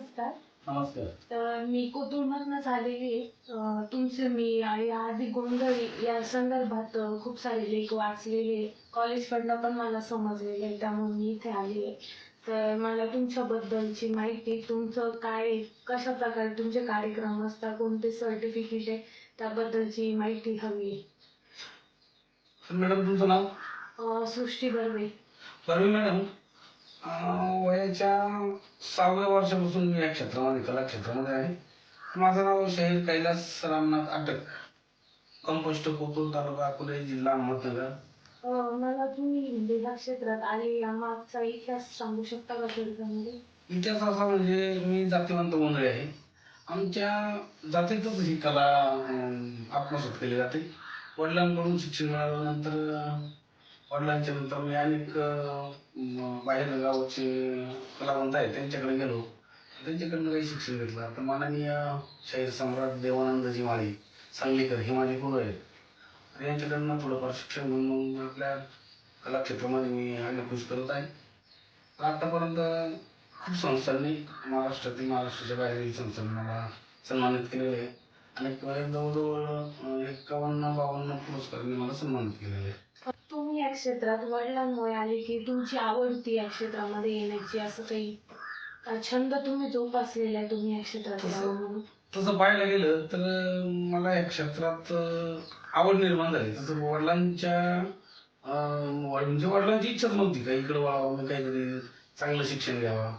नमस्कार. नमस्कार. तर मी कोथरूडमधनंच आलेली आहे. तुमचे मी आधी गोंधळी या संदर्भात खूप सारे लेख वाचलेले. कॉलेजकडनं पण मला समजलेले आहे त्यामुळे मी इथे आली आहे. तर मला तुमच्याबद्दलची माहिती तुमचं काय कशा प्रकारे तुमचे कार्यक्रम असतात? कोणते सर्टिफिकेट आहे? त्याबद्दलची माहिती हवी मॅडम तुमचं नाव? अं, सृष्टी बर्वे. परवी मॅडम. वयाच्या सहाव्या वर्षापासून मी या क्षेत्रामध्ये कला क्षेत्रामध्ये आहे. माझं नाव शाहीर कैलास रामनाथ अटक कंपोस्ट कोथरूड तालुका अकोले जिल्हा अहमदनगर. मला तुम्ही ह्या क्षेत्रात या मागचा इतिहास सांगू शकता का थोडक्यामध्ये इतिहास असा म्हणजे मी जातीवंत गोंधळी आहे. आमच्या जातीतच ही कला आत्मसात केली जाते. वडिलांकडून शिक्षण मिळाल्यानंतर वडिलांच्या नंतर मी अनेक बाहेर गावाचे कलावंत आहेत त्यांच्याकडे गेलो. त्यांच्याकडनं काही शिक्षण घेतलं. तर माननीय शाहीर सम्राट देवानंदजी माळी सांगलीकर हे माझे गुरु आहेत. तर यांच्याकडनं थोडंफार शिक्षण म्हणून मग आपल्या कलाक्षेत्रामध्ये मी अग्रकुश करत आहे. तर आतापर्यंत खूप संस्थांनी महाराष्ट्रातील महाराष्ट्राच्या बाहेरील संस्थांनी मला सन्मानित केलेले आहे. आणि जवळजवळ एक्कावन्न एकावन्न बावन्न पुरस्कारांनी मला सन्मानित केलेले आहे तुम्ही या क्षेत्रात वडिलांमुळे आले की तुमची आवड होती या क्षेत्रामध्ये येण्याची असं काही छंद तुम्ही जोपासलेला आहे तुम्ही या क्षेत्रात तसं- यावं म्हणून? तसं पाहायला गेलं तर मला या क्षेत्रात आवड निर्माण झाली. तसं वडिलांच्या म्हणजे वडिलांची इच्छाच नव्हती. का इकडं वळावं मी काहीतरी चांगलं शिक्षण घ्यावं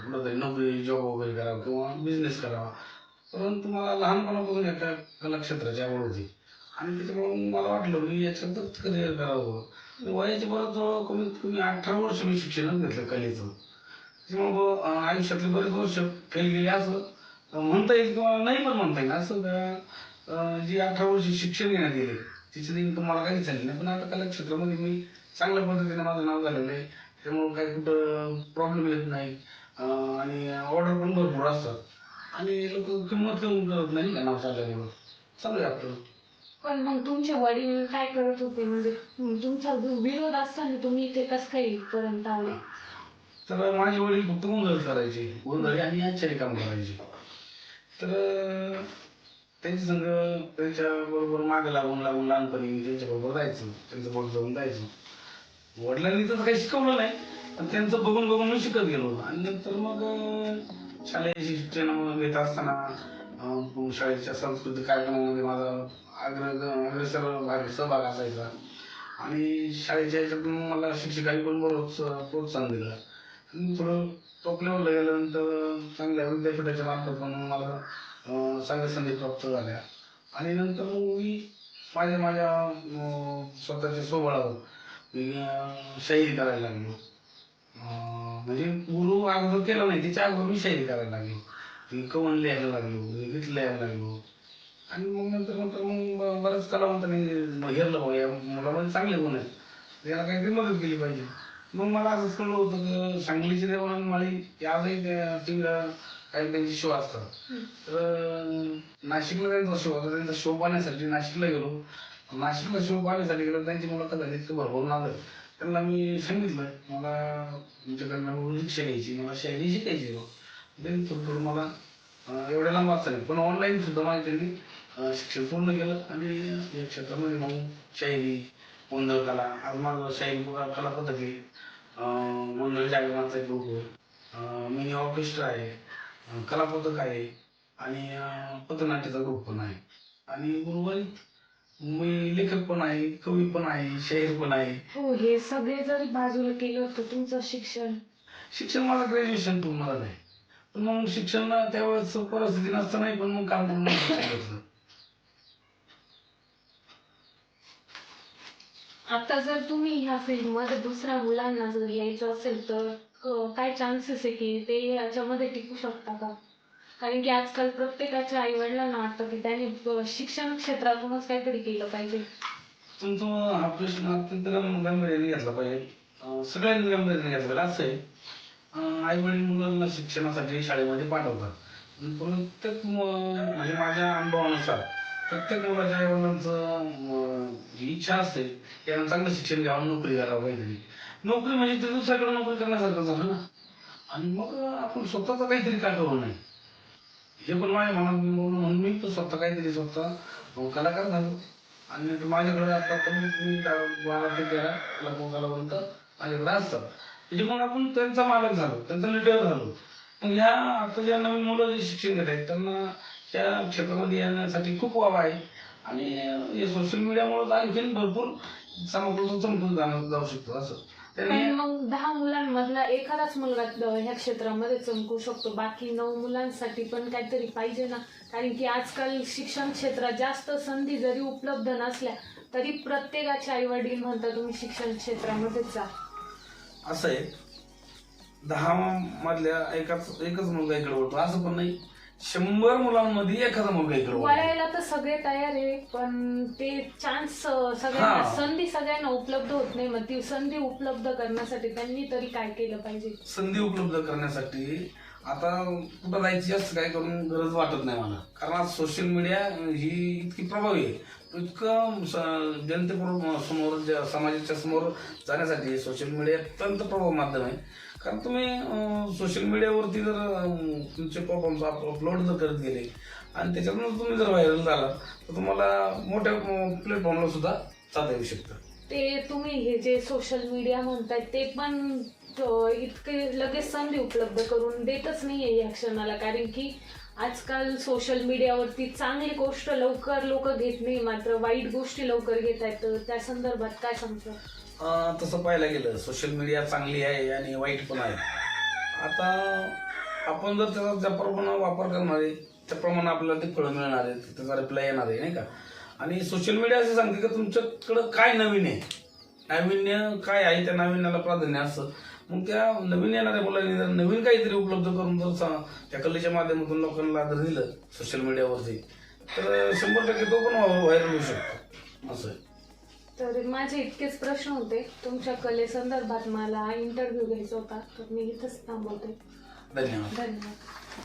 कुठंतरी नोकरी जॉब वगैरे करावा किंवा बिझनेस करावा. परंतु मला लहानपणापासून एका कलाक्षेत्राची आवड होती. आणि त्याच्यामुळे मला वाटलं की याच्यातच करिअर करावं. वयाच्या परत जवळ कमीत कमी अठरा वर्ष मी शिक्षणच घेतलं कलेचं. त्याच्यामुळं आयुष्यातले बरेच वर्ष फेल गेले असं. म्हणता येईल किंवा नाही पण म्हणता येईल असं का जी अठरा वर्ष शिक्षण घेण्यात गेले तिच्यात इन्कम मला काहीच झाली नाही. पण आता कला क्षेत्रामध्ये मी चांगल्या पद्धतीने माझं नाव झालेलं आहे. त्यामुळं काही कुठं प्रॉब्लेम येत नाही. आणि ऑर्डर पण भरपूर असतात. आणि लोक किंमत कमी करत नाही का नाव चालल्यामुळं. चालू आहे आपलं. पण मग तुमचे वडील काय करत होते? म्हणजे तुमचा जो विरोध असताना तुम्ही इथे कसं काही पर्यंत आले? तर माझे वडील फक्त गोंधळ करायचे गोंधळी आणि आश्चर्य काम करायचे. तर त्यांच्या संग त्यांच्या बरोबर मागे लागून लागून लहानपणी त्यांच्या बरोबर जायचो. त्यांचं बोट जाऊन जायचो. वडिलांनी तर काही शिकवलं नाही पण त्यांचं बघून बघून मी शिकत गेलो आणि नंतर मग शालेय शिक्षण घेत असताना शाळेच्या सांस्कृतिक कार्यक्रमामध्ये माझा आग्रह अग्रेसर भाग सहभाग असायचा. आणि शाळेच्या ह्याच्यातून मला शिक्षकांनी पण बरोच प्रोत्साहन दिलं. आणि थोडं टॉप लेवलला गेल्यानंतर चांगल्या विद्यापीठाच्या मार्फत मला चांगल्या संधी प्राप्त झाल्या. आणि नंतर मग मी माझ्या माझ्या स्वतःच्या स्वबळावर मी शाहिरी करायला लागलो. म्हणजे गुरु अगोदर केला नाही त्याच्या अगोदर मी शाहिरी करायला लागलो. मी कवन लिहायला लागलो गीत लिहायला लागलो. आणि मग नंतर नंतर मग बऱ्याच कलावंतांनी हेरलं बघ या मुलामध्ये चांगले गुण आहेत. याला काहीतरी मदत केली पाहिजे. मग मला असं कळलं होतं की सांगलीचे देवानंद माळी आजही टी व्हीला काही त्यांचे शो असतात. तर नाशिकला त्यांचा शो होता. त्यांचा शो पाहण्यासाठी नाशिकला गेलो. नाशिकला शो पाहण्यासाठी गेलो. त्यांची मुलाखत झाली इतकं भरभरून आलं त्यांना मी सांगितलं मला तुमच्याकडनं शिक्षा घ्यायची मला शायरी शिकायची त्यांनी थोडं मला एवढ्या लांब वाचता नाही. पण ऑनलाईन सुद्धा माझी त्यांनी शिक्षण पूर्ण केलं आणि या क्षेत्रामध्ये मग शायरी गोंधळ कला आज माझं शायरी कला आहे गोंधळ जागरणाचा एक ग्रुप आहे मिनी ऑर्केस्ट्रा आहे कला पथक आहे आणि पथनाट्याचा ग्रुप पण आहे. आणि गुरुवारी मी लेखक पण आहे कवी पण आहे शाहीर पण आहे. हो हे सगळे जरी बाजूला केलं तर तुमचं शिक्षण? शिक्षण माझं ग्रॅज्युएशन पूर्ण झालं आहे मग शिक्षण त्यावेळेस परिस्थिती नसतानाही पण मग काम करून आता जर तुम्ही ह्या फील्डमध्ये दुसऱ्या मुलांना जर यायचं असेल तर क- काय चान्सेस आहे की ते याच्यामध्ये टिकू शकता का? कारण की आजकाल प्रत्येकाच्या आई वडिलांना वाटतं की त्यांनी ब- शिक्षण क्षेत्रातूनच काहीतरी केलं पाहिजे. तुमचा हा प्रश्न अत्यंत गंभ- गांभीर्याने घेतला पाहिजे. अं, सगळ्यांनी गांभीर्याने घेतला पाहिजे असं आहे. आई वडील मुलांना शिक्षणासाठी शाळेमध्ये पाठवतात. प्रत्येक म्हणजे माझ्या अनुभवानुसार प्रत्येक मुलाच्या आई वडिलांचं इच्छा असते की यानं चांगलं शिक्षण घ्यावं नोकरी करावं काहीतरी. नोकरी म्हणजे ते दुसऱ्याकडे नोकरी करण्यासारखं झालं ना. आणि मग आपण स्वतःच काहीतरी का करू नये? हे पण माझ्या मनात म्हणून म्हणून मी पण स्वतः काहीतरी स्वतः कलाकार झालो. आणि माझ्याकडे आता कमीत कमी बारा ते तेरा लग्न झाल्यापर्यंत माझ्याकडे असतात. म्हणजे मग आपण त्यांचा मालक झालो त्यांचा लिडर झालो. मग ह्या आता ज्या नवीन मुलं जे शिक्षण घेत आहेत त्यांना त्या क्षेत्रामध्ये येण्यासाठी खूप वाव आहे. आणि हे सोशल मीडियामुळे तर आणखीन भरपूर चमकून चमकून जाणं जाऊ शकतो असं. त्यांनी मग दहा मुलांमधला एखादाच मुलगा ह्या क्षेत्रामध्ये चमकू शकतो. बाकी नऊ मुलांसाठी पण काहीतरी पाहिजे ना. कारण की आजकाल शिक्षण क्षेत्रात जास्त संधी जरी उपलब्ध नसल्या तरी प्रत्येकाचे आई वडील म्हणतात तुम्ही शिक्षण क्षेत्रामध्येच जा. असं आहे. दहा मधल्या एकाच एकच मुलगा इकडे वळतो. असं पण नाही. शंभर मुलांमध्ये एखादा मुलगा इकडे वळायला तर सगळे तयार आहे पण ते चान्स सगळ्यांना हा. संधी सगळ्यांना उपलब्ध होत नाही. मग ती संधी उपलब्ध करण्यासाठी त्यांनी तरी काय केलं पाहिजे? संधी उपलब्ध करण्यासाठी आता कुठं जायची जास्त काय करून गरज वाटत नाही मला. कारण आज सोशल मीडिया ही इतकी प्रभावी आहे. इतकं स- जनतेबरोबर समोर ज- समाजाच्या समोर जाण्यासाठी सोशल मीडिया अत्यंत प्रभाव माध्यम आहे. कारण तुम्ही सोशल मीडियावरती जर अं, तुमचे परफॉर्मन्स अपलोड जर करत गेले आणि त्याच्यातून तुम्ही जर व्हायरल झाला तर तुम्हाला मोठ्या प्लॅटफॉर्मला सुद्धा जाता येऊ शकतं. ते तुम्ही हे जे सोशल मीडिया म्हणताय ते पण अं, इतके लगेच संधी उपलब्ध करून देतच नाहीये या क्षणाला. कारण की आजकाल सोशल मीडियावरती चांगली गोष्ट लवकर लोक घेत नाही मात्र वाईट गोष्टी लवकर घेत आहेत. तर त्या संदर्भात काय सांगतो? अं, तसं पाहायला गेलं सोशल मीडिया चांगली आहे आणि वाईट पण आहे. आता आपण जर त्याचा ज्याप्रमाणे वापर करणार आहे त्याप्रमाणे आपल्याला ते फळं मिळणार आहे त्याचा रिप्लाय येणार आहे नाही का? आणि सोशल मीडिया असं सांगते की तुमच्याकडं काय नवीन आहे? नाविन्य काय आहे त्या नाविन्याला प्राधान्य असतं मग त्या नवीन येणाऱ्या मुलांनी जर नवीन काहीतरी उपलब्ध करून जर त्या कलेच्या माध्यमातून लोकांना जर दिलं सोशल मीडियावरती तर शंभर टक्के तो पण व्हायरल होऊ शकतो. असं आहे. तर माझे इतकेच प्रश्न होते. तुमच्या कलेसंदर्भात मला इंटरव्ह्यू घ्यायचा होता तर मी इथंच थांबवते. धन्यवाद. धन्यवाद.